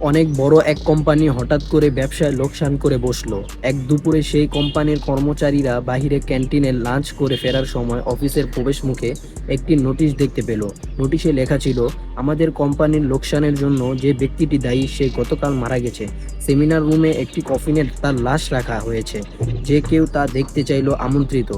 অনেক বড় এক কোম্পানি হঠাৎ করে ব্যবসায় লোকসান করে বসল। এক দুপুরে সেই কোম্পানির কর্মচারীরা বাহিরে ক্যান্টিনে লাঞ্চ করে ফেরার সময় অফিসের প্রবেশ মুখে একটি নোটিশ দেখতে পেল। নোটিশে লেখা ছিল, আমাদের কোম্পানির লোকসানের জন্য যে ব্যক্তিটি দায়ী, সে গতকাল মারা গেছে। সেমিনার রুমে একটি কফিনে তার লাশ রাখা হয়েছে। যে কেউ তা দেখতে চাইলো আমন্ত্রিত।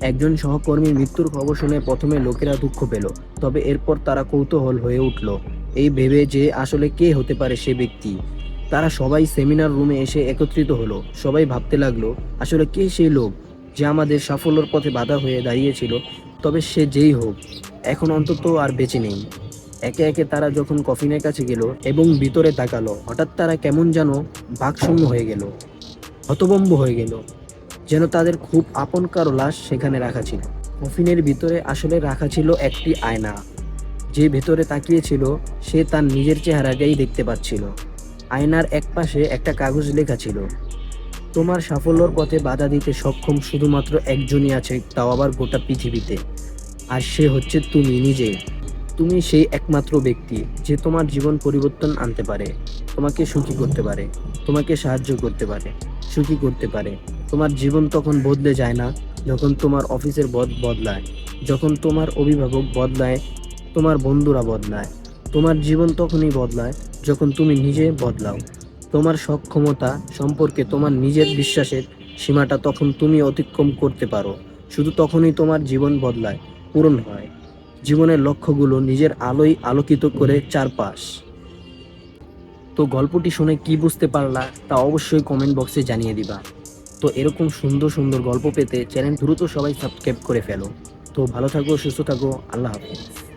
একজন সহকর্মীর মৃত্যুর খবর শুনে প্রথমে লোকেরা দুঃখ পেল, তবে এরপর তারা কৌতূহল হয়ে উঠল। এই ভেবে যে আসলে কে হতে পারে সে ব্যক্তি। তারা সবাই সেমিনার রুমে এসে একত্রিত হলো। সবাই ভাবতে লাগল, আসলে কে সেই লোক যে আমাদের সাফল্যের পথে বাধা হয়ে দাঁড়িয়েছিল, তবে সে যেই হোক, এখন অন্তত আর বেঁচে নেই। একে একে তারা যখন কফিনের কাছে গেল এবং ভিতরে তাকালো, হঠাৎ তারা কেমন যেন বাকশূন্য হয়ে গেল, হতবম্ব হয়ে গেল, যেন তাদের খুব আপন কারও লাশ সেখানে রাখা ছিল। কফিনের ভিতরে আসলে রাখা ছিল একটি আয়না। যে ভেতরে তাকিয়েছিল, সে তার নিজের চেহারাটাই দেখতে পাচ্ছিল। আয়নার এক পাশে একটা কাগজ লেখা ছিল। তোমার সাফল্যর পথে বাধা দিতে সক্ষম শুধুমাত্র একজনই আছে, তাও আবার গোটা পৃথিবীতে। আর সে হচ্ছে তুমি নিজে। তুমি সেই একমাত্র ব্যক্তি যে তোমার জীবন পরিবর্তন আনতে পারে। তোমাকে সুখী করতে পারে। তোমাকে সাহায্য করতে পারে। সুখী করতে পারে। তোমার জীবন তখন বদলে যায় না, যখন তোমার অফিসের বদ বদলায়। যখন তোমার অভিভাবক বদলায় তোমার বন্ধুরা বদলায়। তোমার জীবন তখনই বদলায় যখন তুমি নিজে বদলাও। তোমার সক্ষমতা সম্পর্কে তোমার নিজের বিশ্বাসের সীমাটা তখন তুমি অতিক্রম করতে পারো। শুধু তখনই তোমার জীবন বদলায়, পূরণ হয়। জীবনের লক্ষ্যগুলো নিজের আলোয় আলোকিত করে চারপাশ। তো গল্পটি শুনে কি বুঝতে পারলা তা অবশ্যই কমেন্ট বক্সে জানিয়ে দিবা। তো এরকম সুন্দর সুন্দর গল্প পেতে চ্যানেল দ্রুত সবাই সাবস্ক্রাইব করে ফেলো। তো ভালো থাকো, সুস্থ থাকো, আল্লাহ হাফিজ।